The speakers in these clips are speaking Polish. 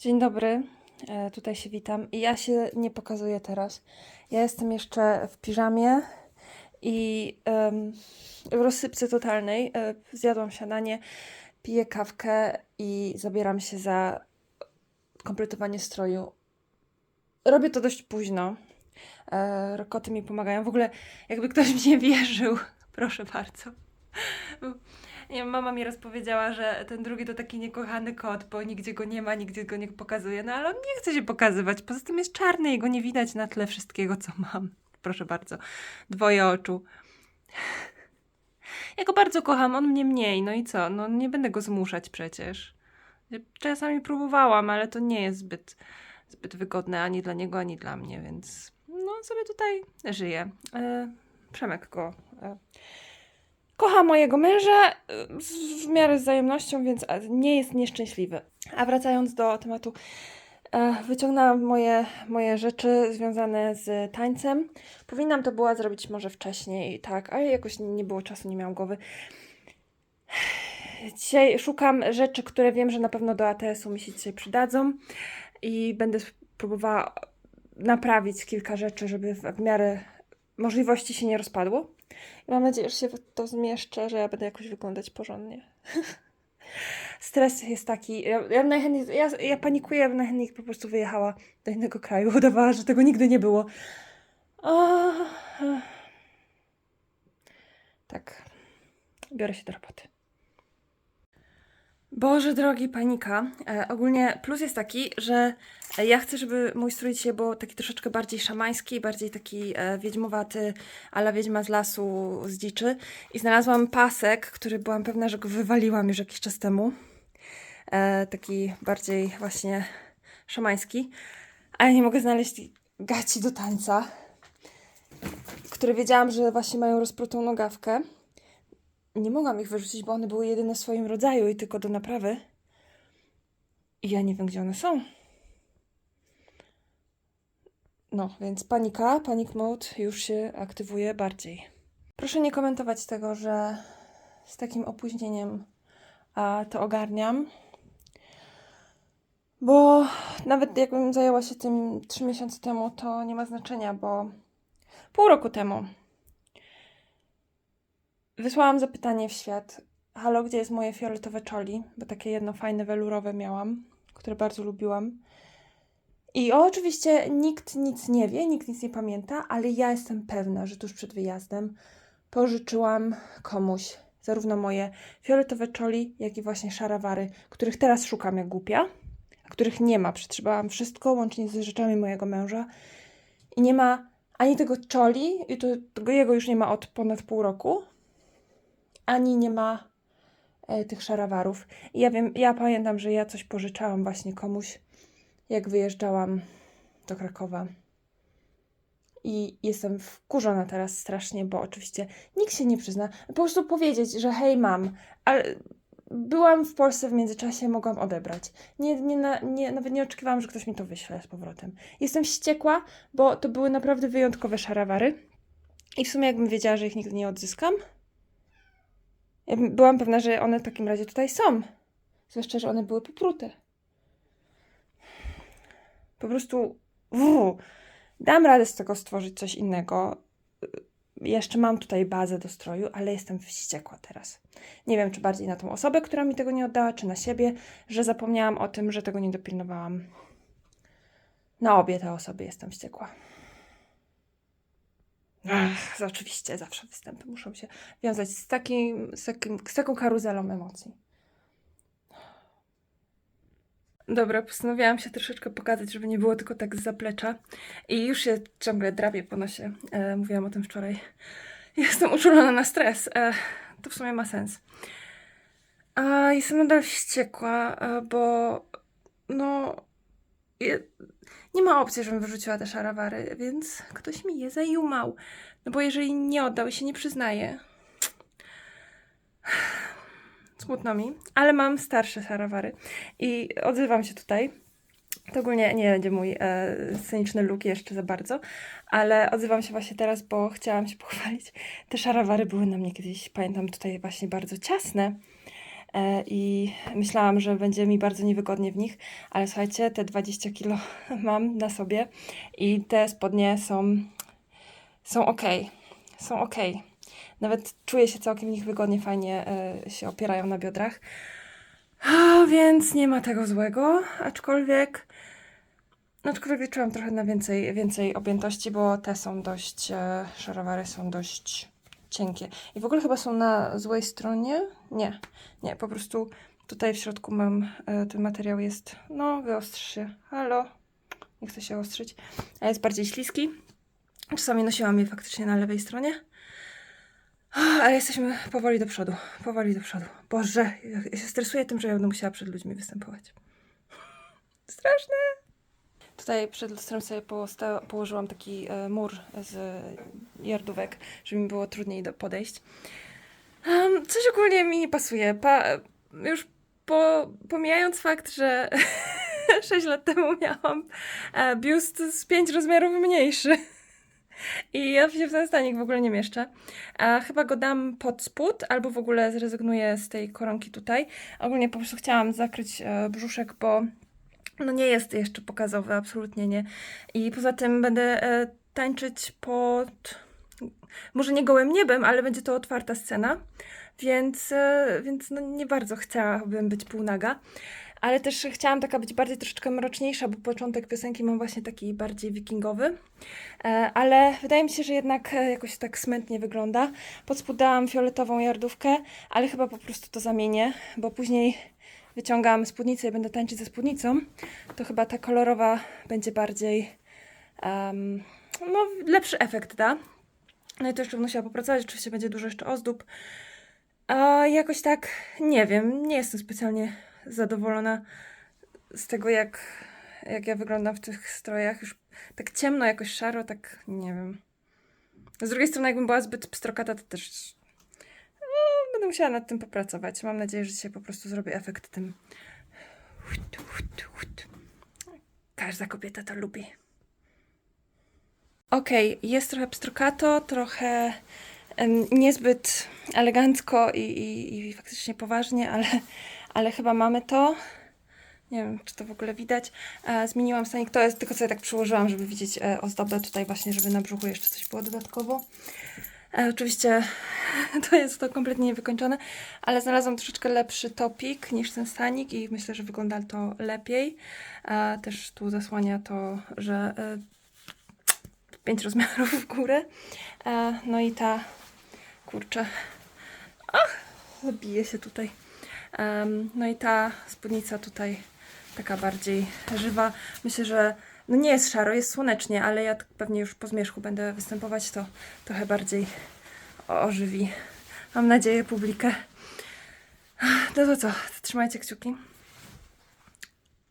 Dzień dobry, e, tutaj się witam. I ja się nie pokazuję teraz. Ja jestem jeszcze w piżamie i w rozsypce totalnej. E, zjadłam śniadanie, piję kawkę i zabieram się za kompletowanie stroju. Robię to dość późno. E, Rokoty mi pomagają. W ogóle, jakby ktoś mi nie wierzył, proszę bardzo. Nie, mama mi rozpowiedziała, że ten drugi to taki niekochany kot, bo nigdzie go nie ma, nigdzie go nie pokazuje. No ale on nie chce się pokazywać. Poza tym jest czarny i go nie widać na tle wszystkiego, co mam. Proszę bardzo. Dwoje oczu. Ja go bardzo kocham, on mnie mniej. No i co? No nie będę go zmuszać przecież. Czasami próbowałam, ale to nie jest zbyt, zbyt wygodne ani dla niego, ani dla mnie, więc no sobie tutaj żyję. E, Przemek go e, kocha mojego męża z- w miarę z wzajemnością, więc e, nie jest nieszczęśliwy. A wracając do tematu, e, wyciągnęłam moje, moje rzeczy związane z tańcem. Powinnam to była zrobić może wcześniej, tak, ale jakoś nie było czasu, nie miałam głowy. Dzisiaj szukam rzeczy, które wiem, że na pewno do ATS-u mi się dzisiaj przydadzą i będę próbowała naprawić kilka rzeczy, żeby w miarę możliwości się nie rozpadło. Mam nadzieję, że się to zmieszczę, że ja będę jakoś wyglądać porządnie. Stres jest taki. Ja, ja, najchętniej, ja, ja panikuję, ja najchętniej po prostu wyjechała do innego kraju, udawała, że tego nigdy nie było. O, tak. Biorę się do roboty. Boże drogi, panika. E, ogólnie plus jest taki, że e, ja chcę, żeby mój strój dzisiaj był taki troszeczkę bardziej szamański, bardziej taki e, wiedźmowaty, ale wiedźma z lasu, z dziczy. I znalazłam pasek, który byłam pewna, że go wywaliłam już jakiś czas temu. E, taki bardziej właśnie szamański. A ja nie mogę znaleźć gaci do tańca, które wiedziałam, że właśnie mają rozprutą nogawkę. Nie mogłam ich wyrzucić, bo one były jedyne w swoim rodzaju i tylko do naprawy. I ja nie wiem, gdzie one są. No, więc panika, panic mode już się aktywuje bardziej. Proszę nie komentować tego, że z takim opóźnieniem a, to ogarniam. Bo nawet jakbym zajęła się tym trzy miesiące temu, to nie ma znaczenia, bo pół roku temu Wysłałam zapytanie w świat. Halo, gdzie jest moje fioletowe czoli? Bo takie jedno fajne welurowe miałam, które bardzo lubiłam. I oczywiście nikt nic nie wie, nikt nic nie pamięta, ale ja jestem pewna, że tuż przed wyjazdem pożyczyłam komuś zarówno moje fioletowe czoli, jak i właśnie szarawary, których teraz szukam jak głupia, a których nie ma. Przetrzymałam wszystko, łącznie z rzeczami mojego męża. I nie ma ani tego czoli, i to, jego już nie ma od ponad pół roku, ani nie ma e, tych szarawarów. I ja wiem, ja pamiętam, że ja coś pożyczałam właśnie komuś, jak wyjeżdżałam do Krakowa. I jestem wkurzona teraz strasznie, bo oczywiście nikt się nie przyzna. Po prostu powiedzieć, że hej, mam, ale byłam w Polsce w międzyczasie, mogłam odebrać. Nie, nie, nie, nawet nie oczekiwałam, że ktoś mi to wyśle z powrotem. Jestem wściekła, bo to były naprawdę wyjątkowe szarawary. I w sumie jakbym wiedziała, że ich nigdy nie odzyskam, ja byłam pewna, że one w takim razie tutaj są. Zwłaszcza, że one były poprute. Po prostu uu, dam radę z tego stworzyć coś innego. Jeszcze mam tutaj bazę do stroju, ale jestem wściekła teraz. Nie wiem, czy bardziej na tą osobę, która mi tego nie oddała, czy na siebie, że zapomniałam o tym, że tego nie dopilnowałam. Na obie te osoby jestem wściekła. Ach, oczywiście, zawsze występy muszą się wiązać z, takim, z, takim, z taką karuzelą emocji. Dobra, postanowiłam się troszeczkę pokazać, żeby nie było tylko tak z zaplecza. I już się ciągle drapię po nosie. E, mówiłam o tym wczoraj. Jestem uczulona na stres. E, to w sumie ma sens. A jestem nadal wściekła, e, bo no... Je, nie ma opcji, żebym wyrzuciła te szarawary, więc ktoś mi je zajumał. No bo jeżeli nie oddał i się nie przyznaje. Smutno mi, ale mam starsze szarawary i odzywam się tutaj. To ogólnie nie będzie mój e, sceniczny look jeszcze za bardzo, ale odzywam się właśnie teraz, bo chciałam się pochwalić. Te szarawary były na mnie kiedyś, pamiętam, tutaj właśnie bardzo ciasne. E, i myślałam, że będzie mi bardzo niewygodnie w nich, ale słuchajcie, te 20 kilo mam na sobie i te spodnie są, są ok, są ok. Nawet czuję się całkiem w nich wygodnie, fajnie e, się opierają na biodrach. Więc nie ma tego złego, aczkolwiek aczkolwiek czułam trochę na więcej, więcej objętości, bo te są dość, e, szarowary są dość cienkie. I w ogóle chyba są na złej stronie? Nie, nie, po prostu tutaj w środku mam, e, ten materiał jest, no wyostrzy się, halo, nie chcę się ostrzyć, a jest bardziej śliski. Czasami nosiłam je faktycznie na lewej stronie. Ale jesteśmy powoli do przodu, powoli do przodu. Boże, ja się stresuję tym, że ja będę musiała przed ludźmi występować. Straszne. Tutaj przed lustrem sobie położyłam taki e, mur z jardówek, żeby mi było trudniej do podejść. Em, coś ogólnie mi nie pasuje. Pa- już po, pomijając fakt, że 6 lat temu miałam e, biust z 5 rozmiarów mniejszy. I ja się w ten stanik w ogóle nie mieszczę. A chyba go dam pod spód, albo w ogóle zrezygnuję z tej koronki tutaj. Ogólnie po prostu chciałam zakryć e, brzuszek, bo no nie jest jeszcze pokazowy, absolutnie nie. I poza tym będę e, tańczyć pod, może nie gołym niebem, ale będzie to otwarta scena, więc, e, więc no nie bardzo chciałabym być półnaga. Ale też chciałam taka być bardziej troszeczkę mroczniejsza, bo początek piosenki mam właśnie taki bardziej wikingowy. E, ale wydaje mi się, że jednak jakoś tak smętnie wygląda. Pod spód dałam fioletową jardówkę, ale chyba po prostu to zamienię, bo później wyciągam spódnicę i będę tańczyć ze spódnicą, to chyba ta kolorowa będzie bardziej em, no, lepszy efekt da. No i to jeszcze będę musiała popracować, oczywiście będzie dużo jeszcze ozdób. A jakoś tak, nie wiem, nie jestem specjalnie zadowolona z tego, jak, jak ja wyglądam w tych strojach. Już tak ciemno, jakoś szaro, tak nie wiem. Z drugiej strony, jakbym była zbyt pstrokata, to też będę musiała nad tym popracować. Mam nadzieję, że dzisiaj po prostu zrobię efekt tym. Każda kobieta to lubi. Okej, jest trochę pstrokato, trochę niezbyt elegancko i, i, i faktycznie poważnie, ale, ale chyba mamy to. Nie wiem, czy to w ogóle widać. E, zmieniłam stanik, to jest tylko sobie tak przyłożyłam, żeby widzieć e, ozdobę tutaj właśnie, żeby na brzuchu jeszcze coś było dodatkowo. E, oczywiście to jest to kompletnie niewykończone, ale znalazłam troszeczkę lepszy topik niż ten stanik i myślę, że wygląda to lepiej. Też tu zasłania to, że e, pięć rozmiarów w górę. E, no i ta, kurczę, ach, zabije się tutaj. No i ta spódnica tutaj taka bardziej żywa. Myślę, że no nie jest szaro, jest słonecznie, ale ja pewnie już po zmierzchu będę występować, to trochę bardziej ożywi. Mam nadzieję publikę. No to co, trzymajcie kciuki.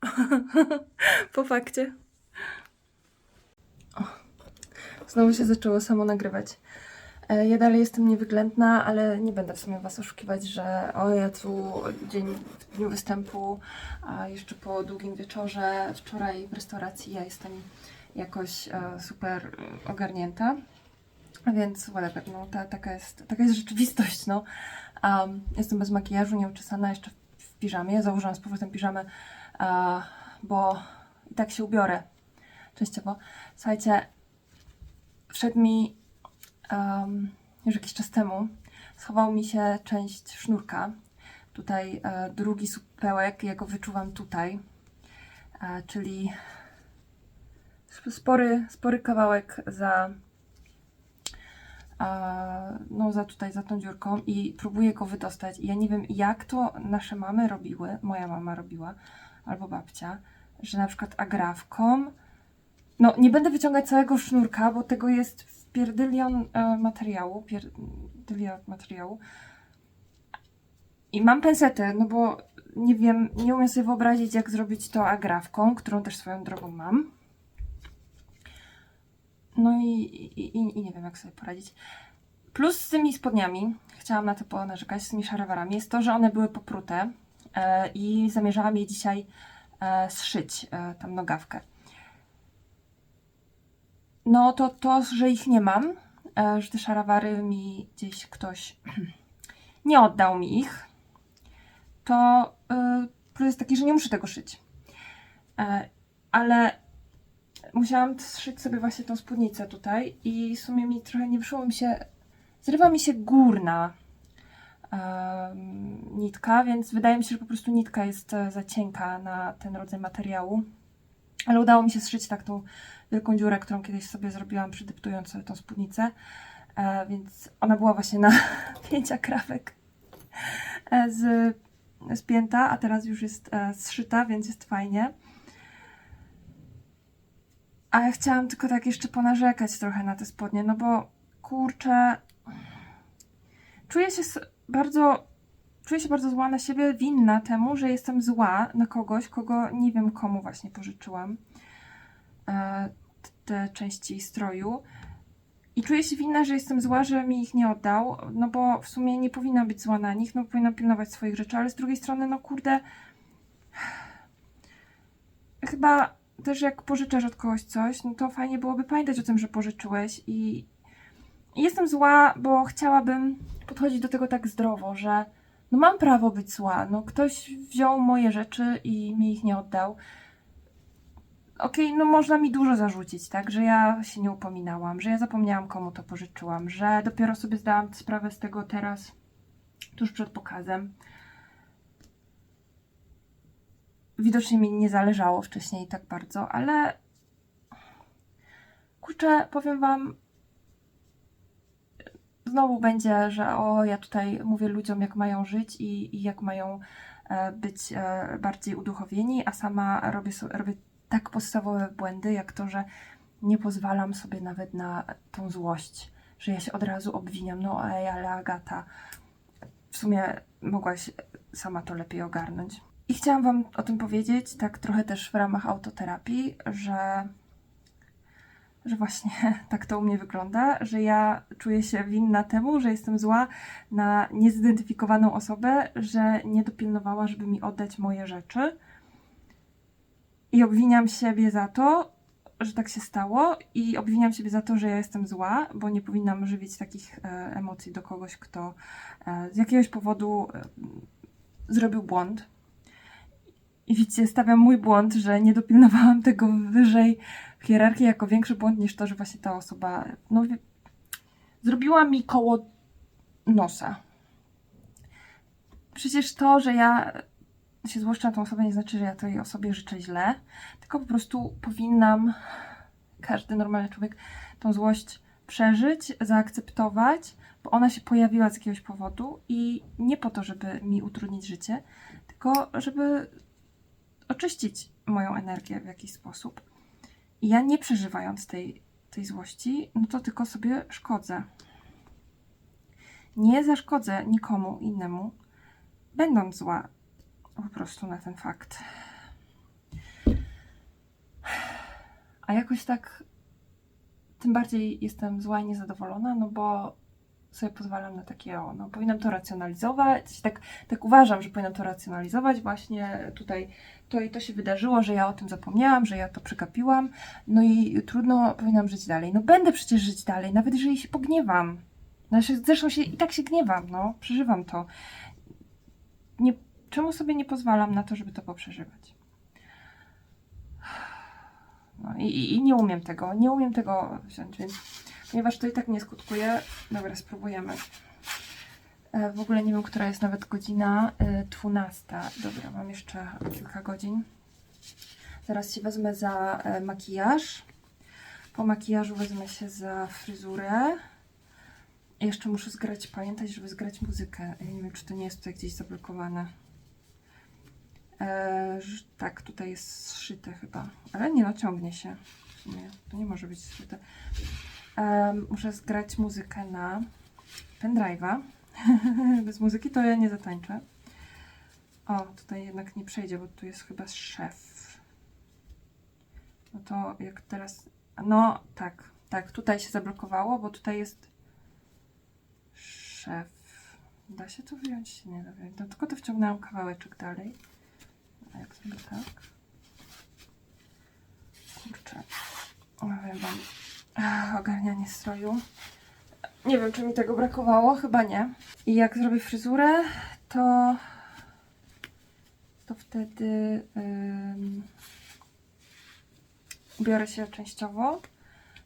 po fakcie. O, znowu się zaczęło samo nagrywać. E, Ja dalej jestem niewyględna, ale nie będę w sumie Was oszukiwać, że o ja tu dzień w dniu występu, a jeszcze po długim wieczorze, wczoraj w restauracji ja jestem jakoś e, super ogarnięta. Więc whatever, no ta, taka, jest, taka jest rzeczywistość, no. Um, jestem bez makijażu, nieuczesana, jeszcze w, piżamie. Założyłam z powrotem piżamę, e, bo i tak się ubiorę częściowo. Słuchajcie, wszedł mi um, już jakiś czas temu, schował mi się część sznurka. Tutaj e, drugi supełek, ja go wyczuwam tutaj, e, czyli sp- spory, spory kawałek za no za tutaj, za tą dziurką i próbuję go wydostać. I ja nie wiem, jak to nasze mamy robiły, moja mama robiła, albo babcia, że na przykład agrafką, no nie będę wyciągać całego sznurka, bo tego jest wpierdylion e, materiału, pierdylion materiału. I mam pensetę, no bo nie wiem, nie umiem sobie wyobrazić, jak zrobić to agrafką, którą też swoją drogą mam. No i, i, i, nie wiem, jak sobie poradzić. Plus z tymi spodniami, chciałam na to ponarzekać, z tymi szarawarami, jest to, że one były poprute e, i zamierzałam je dzisiaj e, zszyć, e, tam nogawkę. No to to, że ich nie mam, e, że te szarawary mi gdzieś ktoś nie oddał mi ich, to plus jest taki, że nie muszę tego szyć. Ale musiałam zszyć sobie właśnie tą spódnicę tutaj i w sumie mi trochę nie wyszło mi się, zrywa mi się górna nitka, więc wydaje mi się, że po prostu nitka jest e, za cienka na ten rodzaj materiału. Ale udało mi się zszyć tak tą wielką dziurę, którą kiedyś sobie zrobiłam, przydeptując sobie tą spódnicę. E, więc ona była właśnie na pięcia krawek e, z, spięta, a teraz już jest e, zszyta, więc jest fajnie. A ja chciałam tylko tak jeszcze ponarzekać trochę na te spodnie, no bo kurczę, czuję się bardzo, czuję się bardzo zła na siebie, winna temu, że jestem zła na kogoś, kogo nie wiem komu właśnie pożyczyłam e, te części stroju. I czuję się winna, że jestem zła, że mi ich nie oddał, no bo w sumie nie powinnam być zła na nich, no powinnam pilnować swoich rzeczy, ale z drugiej strony, no kurde, chyba też jak pożyczasz od kogoś coś, no to fajnie byłoby pamiętać o tym, że pożyczyłeś i, jestem zła, bo chciałabym podchodzić do tego tak zdrowo, że no mam prawo być zła, no ktoś wziął moje rzeczy i mi ich nie oddał. Okej, no można mi dużo zarzucić, tak, że ja się nie upominałam, że ja zapomniałam komu to pożyczyłam, że dopiero sobie zdałam sprawę z tego teraz, tuż przed pokazem. Widocznie mi nie zależało wcześniej tak bardzo, ale kurczę, powiem wam, znowu będzie, że o, ja tutaj mówię ludziom, jak mają żyć i, i jak mają e, być e, bardziej uduchowieni, a sama robię, robię tak podstawowe błędy, jak to, że nie pozwalam sobie nawet na tą złość, że ja się od razu obwiniam, no ej, ale Agata, w sumie mogłaś sama to lepiej ogarnąć. I chciałam Wam o tym powiedzieć, tak trochę też w ramach autoterapii, że, że właśnie tak to u mnie wygląda, że ja czuję się winna temu, że jestem zła na niezidentyfikowaną osobę, że nie dopilnowała, żeby mi oddać moje rzeczy. I obwiniam siebie za to, że tak się stało, i obwiniam siebie za to, że ja jestem zła, bo nie powinnam żywić takich e, emocji do kogoś, kto e, z jakiegoś powodu e, zrobił błąd. I widzicie, stawiam mój błąd, że nie dopilnowałam tego wyżej w hierarchii jako większy błąd niż to, że właśnie ta osoba no, zrobiła mi koło nosa. Przecież to, że ja się złoszczę na tą osobę, nie znaczy, że ja tej osobie życzę źle, tylko po prostu powinnam, każdy normalny człowiek, tą złość przeżyć, zaakceptować, bo ona się pojawiła z jakiegoś powodu i nie po to, żeby mi utrudnić życie, tylko żeby oczyścić moją energię w jakiś sposób. I ja nie przeżywając tej, tej złości, no to tylko sobie szkodzę. Nie zaszkodzę nikomu innemu, będąc zła po prostu na ten fakt. A jakoś tak tym bardziej jestem zła i niezadowolona, no bo sobie pozwalam na takie, o, no powinnam to racjonalizować, tak, tak uważam, że powinnam to racjonalizować właśnie tutaj, to i to się wydarzyło, że ja o tym zapomniałam, że ja to przegapiłam, no i trudno, powinnam żyć dalej. No będę przecież żyć dalej, nawet jeżeli się pogniewam. No, zresztą się, i tak się gniewam, no, przeżywam to. Nie, czemu sobie nie pozwalam na to, żeby to poprzeżywać? No i, i, i nie umiem tego, nie umiem tego wziąć, więc ponieważ to i tak nie skutkuje, dobra, spróbujemy. E, W ogóle nie wiem, która jest nawet godzina e, 12. Dobra, mam jeszcze kilka godzin. Zaraz się wezmę za e, makijaż. Po makijażu wezmę się za fryzurę. Jeszcze muszę zgrać, pamiętać, żeby zgrać muzykę. Nie wiem, czy to nie jest tutaj gdzieś zablokowane. E, ż- tak, tutaj jest zszyte chyba. Ale nie no, ciągnie się. W sumie to nie może być zszyte. Muszę zgrać muzykę na pendrive'a. Bez muzyki to ja nie zatańczę. O, tutaj jednak nie przejdzie, bo tu jest chyba szef. No to jak teraz. No tak, tak, tutaj się zablokowało, bo tutaj jest szef. Da się to wyjąć? Nie da wyjąć. No, tylko to wciągnęłam kawałeczek dalej. A jak sobie tak? Kurczę. Powiem wam. Ogarnianie stroju. Nie wiem, czy mi tego brakowało. Chyba nie. I jak zrobię fryzurę, to wtedy em, ubiorę się częściowo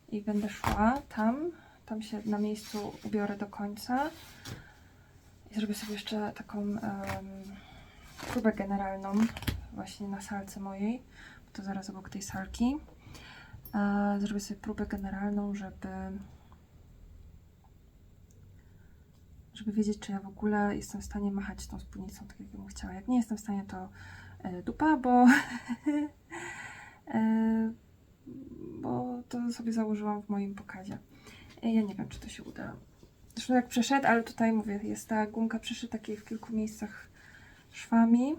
i będę szła tam. Tam się na miejscu ubiorę do końca. I zrobię sobie jeszcze taką em, próbę generalną właśnie na salce mojej. Bo to zaraz obok tej salki. Zrobię sobie próbę generalną, żeby żeby wiedzieć, czy ja w ogóle jestem w stanie machać tą spódnicą tak, jak bym chciała. Jak nie jestem w stanie, to e, dupa, bo e, bo to sobie założyłam w moim pokazie. E, Ja nie wiem, czy to się uda. Zresztą jak przeszedł, ale tutaj mówię, jest ta gumka przeszedł takiej w kilku miejscach szwami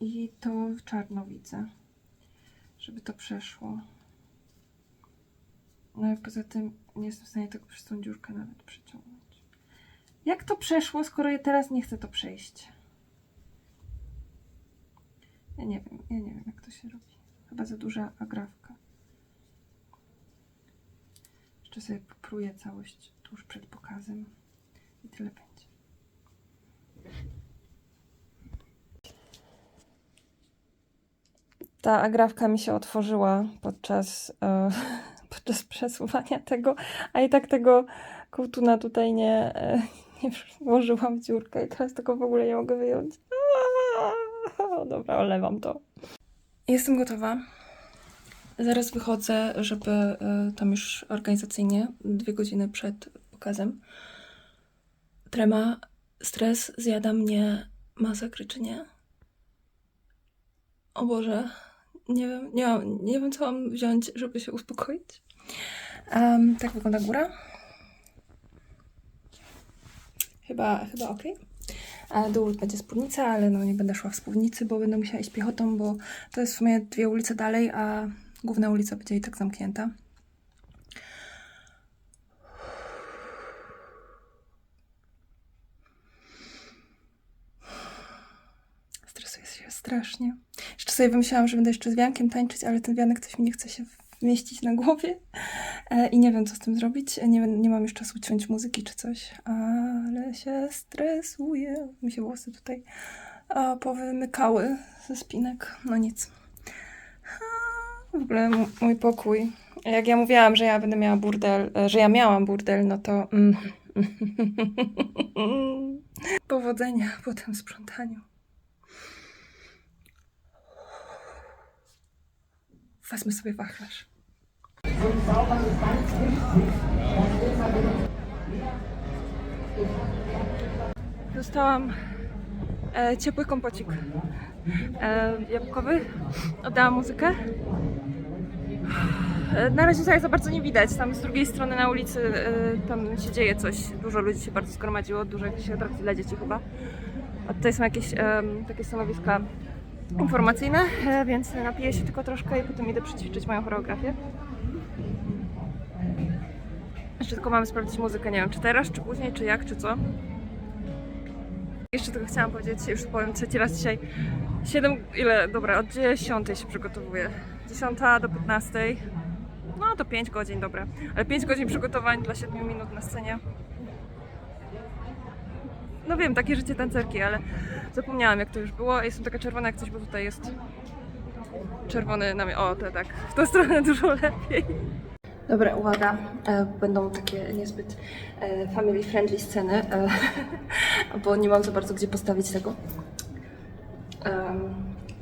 i to w czarno widzę, żeby to przeszło. No i poza tym nie jestem w stanie tego przez tą dziurkę nawet przeciągnąć. Jak to przeszło, skoro ja teraz nie chcę to przejść? Ja nie wiem, ja nie wiem jak to się robi. Chyba za duża agrafka. Jeszcze sobie popruję całość tuż przed pokazem i tyle będzie. Ta agrafka mi się otworzyła podczas, e, podczas przesuwania tego, a i tak tego kołtuna tutaj nie, e, nie włożyłam w dziurkę i teraz tego w ogóle nie mogę wyjąć. Aaaa! Dobra, olewam to. Jestem gotowa. Zaraz wychodzę, żeby e, tam już organizacyjnie, dwie godziny przed pokazem. Trema, stres zjada mnie masakry, czy nie? O Boże, nie wiem, nie, nie wiem co mam wziąć, żeby się uspokoić. Em, tak wygląda góra. Chyba, chyba ok. A dół będzie spódnica, ale no nie będę szła w spódnicy, bo będę musiała iść piechotą, bo to jest w sumie dwie ulice dalej, a główna ulica będzie i tak zamknięta. Stresuję się strasznie. Jeszcze sobie wymyślałam, że będę jeszcze z wiankiem tańczyć, ale ten wianek coś mi nie chce się wmieścić na głowie. E, I nie wiem, co z tym zrobić. Nie, nie mam już czasu ciąć muzyki czy coś, ale się stresuję. Mi się włosy tutaj powymykały ze spinek. No nic. W ogóle mój pokój. Jak ja mówiłam, że ja będę miała burdel, e, że ja miałam burdel, no to. Mm, Powodzenia po tym sprzątaniu. Wezmę sobie wachlarz. Dostałam e, ciepły kompocik e, jabłkowy. Oddałam muzykę. E, na razie tutaj za bardzo nie widać. Tam z drugiej strony na ulicy e, tam się dzieje coś. Dużo ludzi się bardzo zgromadziło, dużo jakichś atrakcji dla dzieci chyba. A tutaj są jakieś em, takie stanowiska informacyjne, e, więc napiję się tylko troszkę i potem idę przećwiczyć moją choreografię. Jeszcze tylko mamy sprawdzić muzykę, nie wiem czy teraz, czy później, czy jak, czy co. Jeszcze tylko chciałam powiedzieć, już powiem trzeci raz dzisiaj. 7, ile, dobra, od 10 się przygotowuję. 10 do 15. No to 5 godzin, dobra. Ale 5 godzin przygotowań dla 7 minut na scenie. No wiem, takie życie tancerki, ale zapomniałam jak to już było. Jestem taka czerwona jak coś, bo tutaj jest czerwony na mnie. O, to tak, w tą stronę dużo lepiej. Dobra, uwaga, e, będą takie niezbyt e, family friendly sceny, e, bo nie mam za bardzo gdzie postawić tego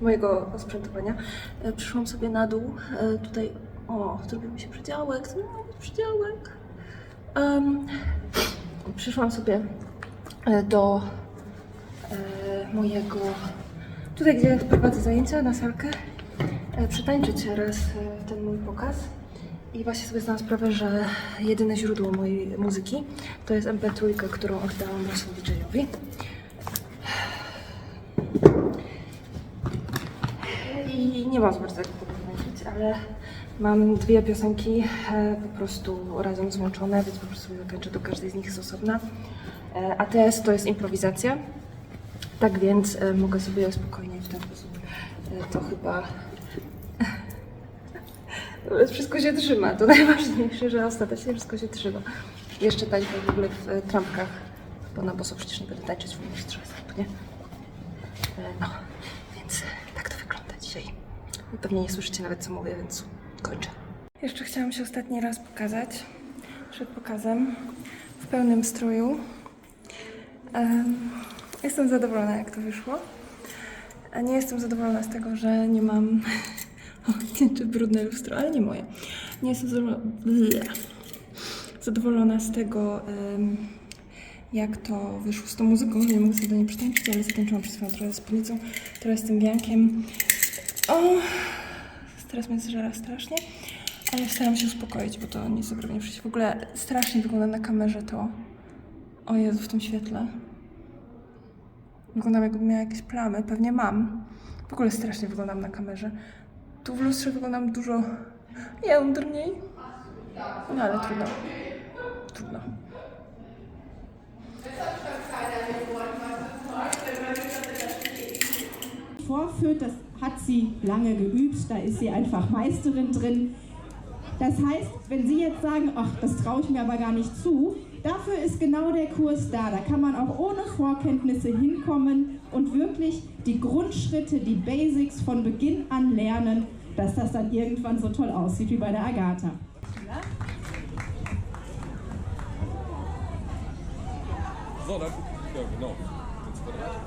mojego osprzętowania. Przyszłam sobie na dół, tutaj, o, zrobił mi się przydziałek, co miał być przydziałek. Em, przyszłam sobie do mojego, tutaj gdzie prowadzę zajęcia na salkę, e, przetańczyć raz e, ten mój pokaz. I właśnie sobie zdałam sprawę, że jedyne źródło mojej muzyki to jest MP3, którą oddałam właśnie DJ-owi. I nie mam za bardzo jak tego powiedzieć, ale mam dwie piosenki e, po prostu razem złączone, więc po prostu zatańczę do każdej z nich z osobna. E, ATS to jest improwizacja, tak więc e, mogę sobie spokojnie w ten sposób e, to chyba wszystko się trzyma. To najważniejsze, że ostatecznie wszystko się trzyma. Jeszcze tańczę w ogóle w e, trampkach, bo na boso przecież nie będę tańczyć w moich stresach, nie? No, więc tak to wygląda dzisiaj. Pewnie nie słyszycie nawet co mówię, więc kończę. Jeszcze chciałam się ostatni raz pokazać. Przed pokazem. W pełnym stroju. Em, jestem zadowolona, jak to wyszło. Nie jestem zadowolona z tego, że nie mam. Czy brudne lustro, ale nie moje. Nie jestem zadowolona, z tego, jak to wyszło z tą muzyką, nie mogę sobie do niej przytańczyć, ale zatańczyłam przez chwilę trochę z policją, trochę z tym wiankiem. O, teraz mnie zżera strasznie, ale staram się uspokoić, bo to nic dobrego nie przyjdzie. W ogóle strasznie wygląda na kamerze to. O Jezu, w tym świetle. Wyglądam jakbym miała jakieś plamy, pewnie mam. W ogóle strasznie wyglądam na kamerze. Tu w lustrze wyglądam dużo jędrniej. No ale trudno. Trudno. vorführt, das hat sie lange geübt, da ist sie einfach Meisterin drin. Das heißt, wenn Sie jetzt sagen, ach, das traue ich mir aber gar nicht zu, dafür ist genau der Kurs da. Da kann man auch ohne Vorkenntnisse hinkommen und wirklich die Grundschritte, die Basics von Beginn an lernen, dass das dann irgendwann so toll aussieht wie bei der Agatha. So, dann. Ja, genau. Jetzt Quadrat.